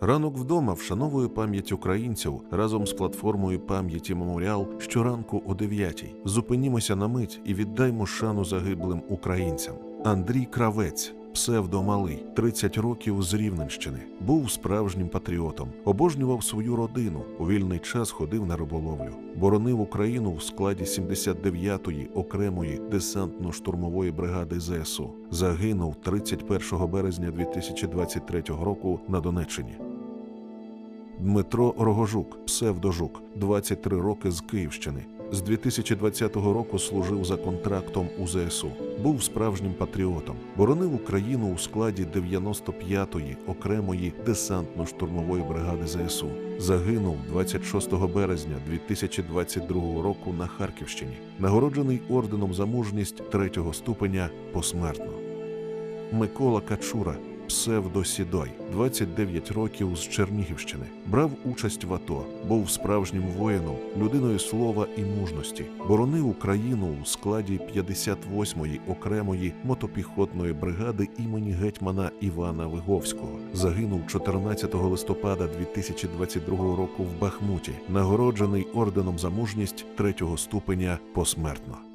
Ранок вдома вшановує пам'ять українців разом з платформою пам'яті Меморіал щоранку о 9 Зупинімося на мить і віддаймо шану загиблим українцям. Андрій Кравець. Псевдомалий, 30 років з Рівненщини, був справжнім патріотом, обожнював свою родину. У вільний час ходив на риболовлю, боронив Україну в складі 79-ї окремої десантно-штурмової бригади ЗСУ. Загинув 31 березня 2023 року на Донеччині. Дмитро Рогожук, псевдожук, 23 роки з Київщини. З 2020 року служив за контрактом у ЗСУ. Був справжнім патріотом. Боронив Україну у складі 95-ї окремої десантно-штурмової бригади ЗСУ. Загинув 26 березня 2022 року на Харківщині. Нагороджений орденом за мужність третього ступеня посмертно. Микола Качура, псевдо Сідой, 29 років з Чернігівщини, брав участь в АТО, був справжнім воїном, людиною слова і мужності, боронив Україну у складі 58-ї окремої мотопіхотної бригади імені гетьмана Івана Виговського. Загинув 14 листопада 2022 року в Бахмуті, нагороджений орденом за мужність третього ступеня посмертно.